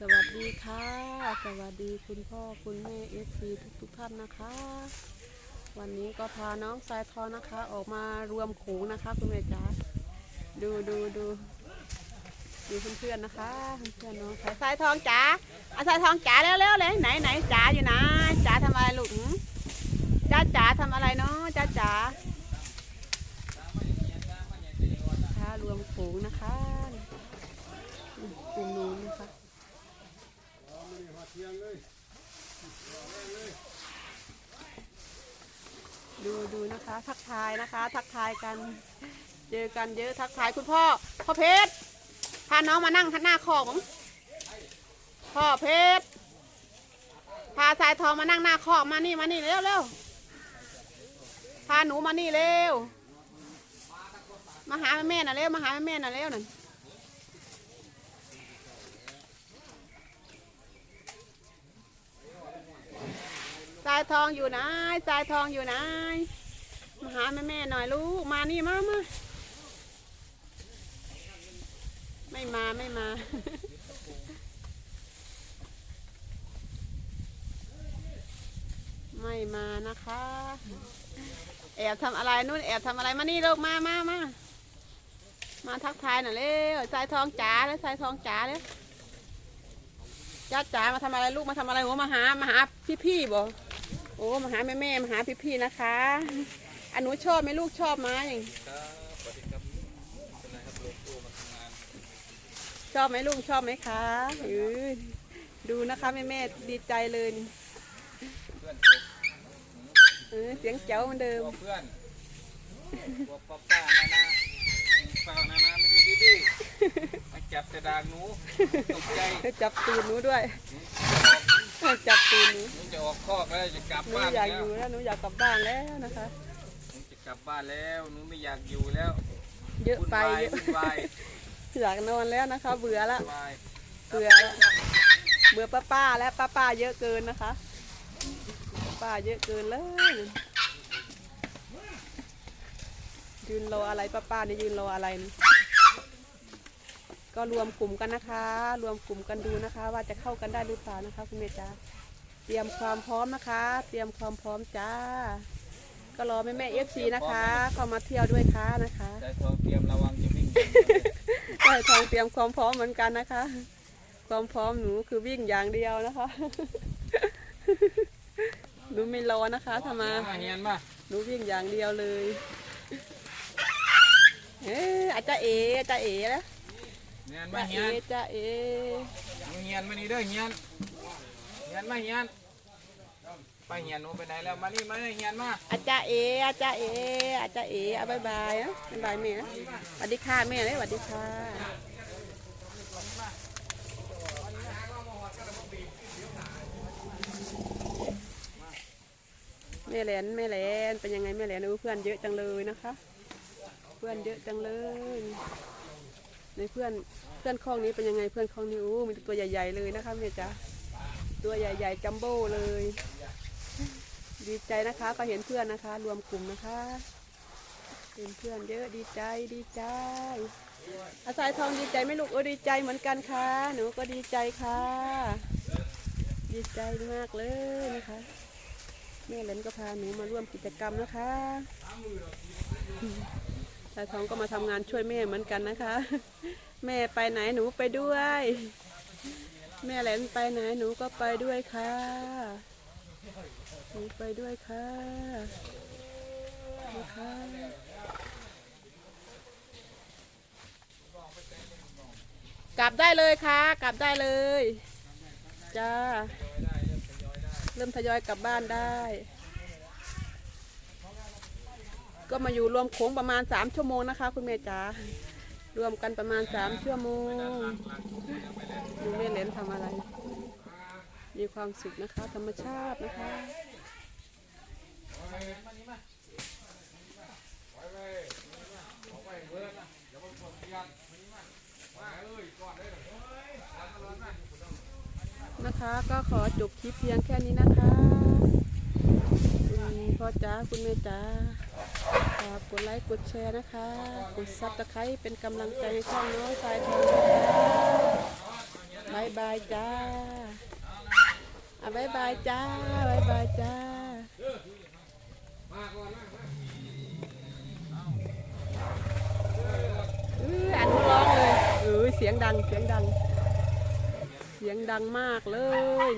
สวัสดีค่ะ สวัสดีคุณพ่อคุณแม่เอฟซีทุกทุกๆท่านนะคะ วันนี้ก็พาน้องสายทองนะคะ ออกมารวมขูงนะคะ คุณแม่จ๋าดูดูดูดูเพื่อนๆนะคะเพื่อนน้องสายสายทองจ๋าอาสายทองจ๋าเร็วๆเลยไหนไหนจ๋าอยู่นะจ๋าทำอะไรลูกหืมจ้าจ๋าทำอะไรเนาะจ้าจ๋าค่ะรวมขูงนะคะกลุ่มนู้นนะคะ ดูนะคะ ทักทายนะคะ ทักทายกัน เจอกันเยอะทักทายคุณพ่อพ่อเพชรพาน้องมานั่งหน้าคอกมั้งพ่อเพชรพาสายทองมานั่งหน้าคอกมานี่มานี่เร็วเร็วพาหนูมานี่เร็วมาหาแม่น่ะเร็วมาหาแม่น่ะเร็วนั่นสายทองอยู่ไหนสายทองอยู่ไหน มาหาแม่แม่หน่อยลูก มานี่มามาไม่มาไม่มา ไม่มานะคะ แอบทำอะไรนู่นแอบทำอะไรมานี่ลูกมามามามาทักทายหน่อยเร็วสายทองจ๋าแล้วสายทองจ๋าเลยจ้าจ๋ามาทำอะไรลูกมาทำอะไรโอ้มาหามาหาพี่ๆบ่โอ้มาหาแม่แม่มาหาพี่ๆนะคะ อันหนูชอบไหมลูกชอบไหมอย่างชอบไหมลูกชอบไหมคะเออดูนะคะแม่แม่ๆดีใจเลยนี่เพื่อนเออเสียงเจ๋วเหมือนเดิมตัวเพื่อนตัวป้าป้านานาป้านานาไม่ดูดื้อๆมาจับแต่ดางหนูตกใจจับตูนหนูด้วย จับตูนหนูหนูจะออกคอกแล้วจะกลับหนูบ้านอยากแล้อวยู่แล้วหนูอยากกลับบ้านแล้วนะคะหนูจะ กลับบ้านแล้วหนูไม่อยากอยู่แล้วเยอะวุ่นไปวายเยอะวุ่นวายอยากนอนแล้วนะคะ เบื่อละวุ่นวายเบื่อละเบื่อป้าป้าๆและป้าป้าๆเยอะเกินนะคะ ป้าเยอะเกินเลยยืนรออะไรป้าป้าๆนี่ยืนรออะไรนี่ก็รวมกลุ่มกันนะคะ รวมกลุ่มกันดูนะคะ ว่าจะเข้ากันได้หรือเปล่านะคะ คุณเมย์จ้าเตรียมความพร้อมนะคะ เตรียมความพร้อมจ้า ก็รอแม่แม่เอฟซีนะคะ เข้ามาเที่ยวด้วยค่ะนะคะใจทองเตรียมระวังจะวิ่งได้ทองเตรียมความพร้อมเหมือนกันนะคะ ความพร้อมหนูคือวิ่งอย่างเดียวนะคะหนูไม่รอนะคะถ้ามามาเฮียนมาหนูวิ่งอย่างเดียวเลยเอ๊ะอาจารย์เออาจารย์เอนะเฮียนอามาจารย์เฮีเอยนอาจารย์เอหนูเฮียนมานี่เด้อเฮียนเฮียนมาเฮียน ไปเฮียนหนูไปไหนแล้วมานี่มานี่เฮียนมาอาจารย์เออาจารย์เออาจารย์เอเอาบายบายนะบายบายแม่นะสวัสดีค่ะแม่เลยสวัสดีค่ะแม่แหลนแม่แหลนเป็นยังไงแม่แหลนดูเพื่อนเยอะจังเลยนะคะ เพื่อนเยอะจังเลย ในเพื่อนเพื่อนคลองนี้เป็นยังไงเพื่อนคลองนี้โอ้มีต่ตัวใหญ่ ๆเลยนะคะแม่จ๋าตัวใหญ่ ๆ จัมโบ้เลย ดีใจนะคะ ก็เห็นเพื่อนนะคะ รวมกลุ่มนะคะ เห็นเพื่อนเยอะดีใจดีใจ อาสายทองดีใจไหมลูกเออดีใจเหมือนกันค่ะ หนูก็ดีใจค่ะ ดีใจมากเลยนะคะแม่เลนก็พาหนูมาร่วมกิจกรรมนะคะสายทองก็มาทำงานช่วยแม่เหมือนกันนะคะ แม่ไปไหนหนูไปด้วย แม่แหลนไปไหนหนูก็ไปด้วยค่ะ หนูไปด้วยค่ะนะคะกลับได้เลยค่ะ กลับได้เลยจ้าเริ่มทยอยกลับบ้านได้ ก็มาอยู่รวมโค้งประมาณสามชั่วโมงนะคะ คุณเมย์จ๋ารวมกันประมาณสามชั่วโมงดูแม่เลนทำอะไร มีความสุขนะคะ ธรรมชาตินะคะ ก็ขอจบคลิปเพียงแค่นี้นะคะคุณพ่อจ้าคุณแม่จ้าฝากกดไลค์กดแชร์นะคะ กดซับสไครต์เป็นกำลังใจให้ช่องน้อยสายทองนะคะบายบายจ้าอะบายบายจ้าบายบายจ้าเอออันร้องเลยเออเสียงดังเสียงดัง สียงดังมากเลย